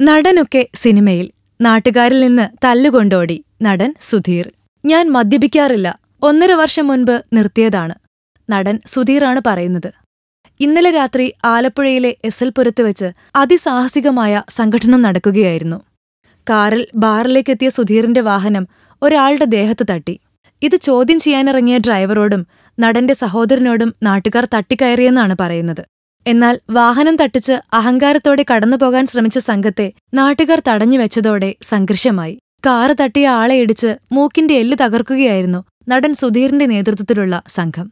നടനൊക്കെ സിനിമയിൽ നാട്ടുകാരിൽ നിന്ന് തല്ലുകൊണ്ടോടി നടൻ സുധീർ. ഞാൻ മദ്യപിക്കാറില്ല. ഒന്നര വർഷം മുൻപ് നിർത്തിയതാണ്. നടൻ സുധീറാണ് പറയുന്നത്. ഇന്നലെ രാത്രി ആലപ്പുഴയിലെ എസ് എൽ പുരത്ത് വെച്ച് അതിസാഹസികമായ സംഘടനം നടക്കുകയായിരുന്നു. കാറിൽ ബാറിലേക്കെത്തിയ സുധീറിന്റെ വാഹനം ഒരാളുടെ ദേഹത്ത് തട്ടി. ഇത് ചോദ്യം ചെയ്യാനിറങ്ങിയ ഡ്രൈവറോടും നടന്റെ സഹോദരനോടും നാട്ടുകാർ തട്ടിക്കയറിയെന്നാണ് പറയുന്നത്. എന്നാൽ വാഹനം തട്ടിച്ച് അഹങ്കാരത്തോടെ കടന്നുപോകാൻ ശ്രമിച്ച സംഘത്തെ നാട്ടുകാർ തടഞ്ഞുവെച്ചതോടെ സംഘർഷമായി. കാറ് തട്ടിയ ആളെ ഇടിച്ച് മൂക്കിന്റെ എല്ല് തകർക്കുകയായിരുന്നു നടൻ സുധീറിന്റെ നേതൃത്വത്തിലുള്ള സംഘം.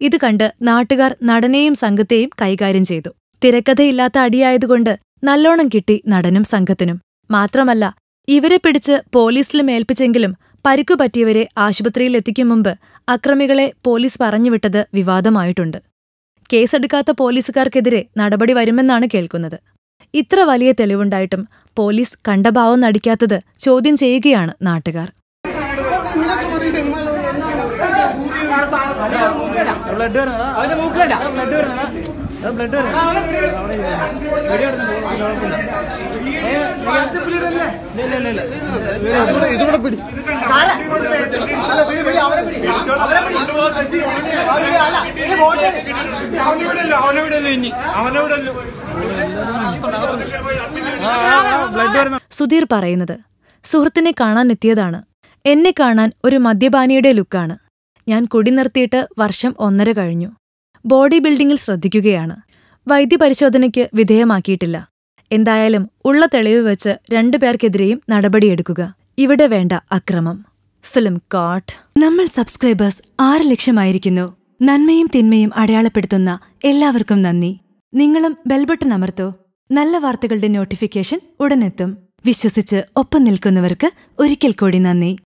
ഇത് കണ്ട് നാട്ടുകാർ നടനെയും സംഘത്തെയും കൈകാര്യം ചെയ്തു. തിരക്കഥയില്ലാത്ത അടിയായതുകൊണ്ട് നല്ലോണം കിട്ടി നടനും സംഘത്തിനും. മാത്രമല്ല ഇവരെ പിടിച്ച് പോലീസിലും ഏൽപ്പിച്ചെങ്കിലും പരിക്കുപറ്റിയവരെ ആശുപത്രിയിൽ എത്തിക്കും മുമ്പ് അക്രമികളെ പോലീസ് പറഞ്ഞുവിട്ടത് വിവാദമായിട്ടുണ്ട്. കേസെടുക്കാത്ത പോലീസുകാർക്കെതിരെ നടപടി വരുമെന്നാണ് കേൾക്കുന്നത്. ഇത്ര വലിയ തെളിവുണ്ടായിട്ടും പോലീസ് കണ്ടഭാവം നടിക്കാത്തത് ചോദ്യം ചെയ്യുകയാണ് നാട്ടുകാർ. ബ്ലഡ് പിടി അവരെ മൂക്കണ്ട സുധീർ പറയുന്നത് സുഹൃത്തിനെ കാണാൻ എത്തിയതാണ് എന്നെ കാണാൻ ഒരു മദ്യപാനിയുടെ ലുക്കാണ്. ഞാൻ കുടി നിർത്തിയിട്ട് വർഷം ഒന്നര കഴിഞ്ഞു. ബോഡി ബിൽഡിംഗിൽ ശ്രദ്ധിക്കുകയാണ്. വൈദ്യപരിശോധനയ്ക്ക് വിധേയമാക്കിയിട്ടില്ല. എന്തായാലും ഉള്ള തെളിവ് വെച്ച് രണ്ടുപേർക്കെതിരെയും നടപടിയെടുക്കുക. ഇവിടെ വേണ്ട അക്രമം. ഫിലിം കാട്ട് നമ്മൾ സബ്സ്ക്രൈബേഴ്സ് ആറ് ലക്ഷമായിരിക്കുന്നു. നന്മയും തിന്മയും അടയാളപ്പെടുത്തുന്ന എല്ലാവർക്കും നന്ദി. നിങ്ങളും ബെൽബട്ടൺ അമർത്തോ. നല്ല വാർത്തകളുടെ നോട്ടിഫിക്കേഷൻ ഉടനെത്തും വിശ്വസിച്ച് ഒപ്പം നിൽക്കുന്നവർക്ക് ഒരിക്കൽ കൂടി നന്ദി.